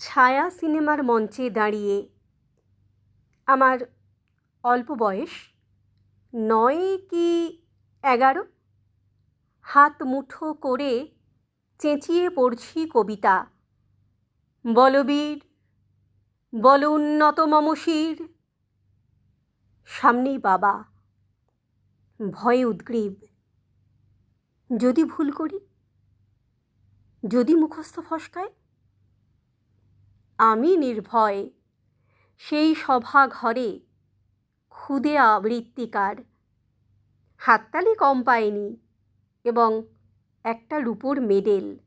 ছায়া সিনেমার মঞ্চে দাঁড়িয়ে আমার অল্প বয়স, নয় কি এগারো? হাত মুঠো করে চেঁচিয়ে পড়ছি কবিতা। বলবীর, বল উন্নত মমশির। সামনেই বাবা, ভয়ে উদ্গ্রীব। যদি ভুল করি, যদি মুখস্থ ফসকায় আমি নির্ভয়। সেই সভা ঘরে ক্ষুদে আবৃত্তিকার। হাততালি কম পায়নি এবং একটা রূপোর মেডেল।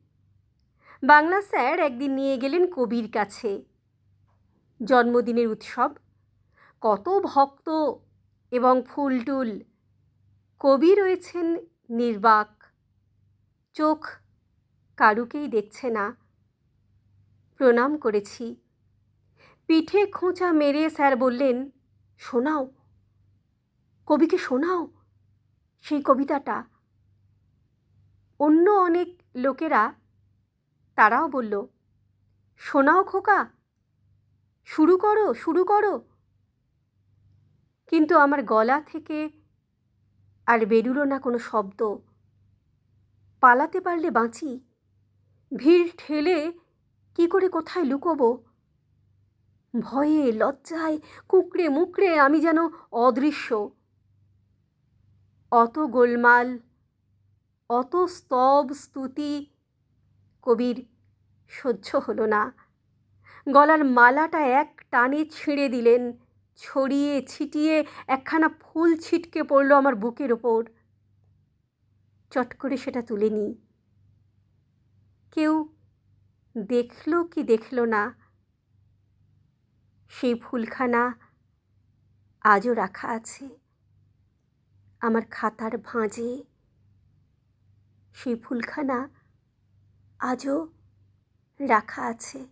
বাংলা স্যার একদিন নিয়ে গেলেন কবির কাছে। জন্মদিনের উৎসব। কত ভক্ত এবং ফুলটুল। কবি রয়েছেন নির্বাক। চোখ কারুকেই দেখছে না। প্রণাম করেছি। পিঠে খোঁচা মেরে স্যার বললেন, শোনাও, কবিকে শোনাও সেই কবিতাটা। অন্য অনেক লোকেরা তারাও বলল, শোনাও খোকা, শুরু করো শুরু করো। কিন্তু আমার গলা থেকে আর বেরুলো না কোনো শব্দ। পালাতে পারলে বাঁচি, ভিড় ঠেলে কি করে কোথায় লুকোবো? ভয়ে, লজ্জায়, কুঁকড়ে মুকড়ে আমি যেন অদৃশ্য। অত গোলমাল, অত স্তব স্তুতি কবির সহ্য হলো না। গলার মালাটা এক টানে ছিঁড়ে দিলেন, ছড়িয়ে ছিটিয়ে একখানা ফুল ছিটকে পড়ল আমার বুকের ওপর। চট করে সেটা তুলে নিই। কেউ দেখল কি দেখল না? সেই ফুলখানা আজও রাখা আছে। আমার খাতার ভাঁজে সেই ফুলখানা আজও রাখা আছে।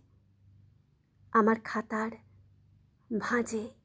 আমার খাতার ভাঁজে।